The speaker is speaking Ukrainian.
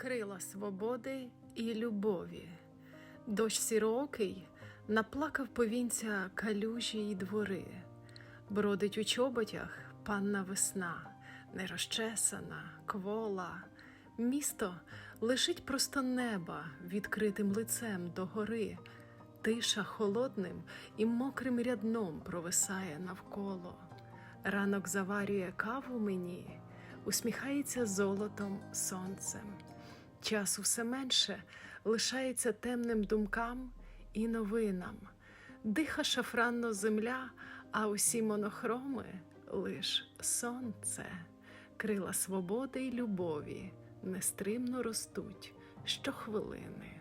крила свободи і любові. Дощ сіроокий наплакав повінця калюжі й двори, бродить у чоботях панна весна, нерозчесана, квола. Місто лишить просто неба відкритим лицем до гори, тиша холодним і мокрим рядном провисає навколо. Ранок заварює каву мені, усміхається золотом сонцем. Часу все менше лишається темним думкам і новинам. Диха шафранно земля, а усі монохроми лиш сонце, крила свободи й любові нестримно ростуть щохвилини.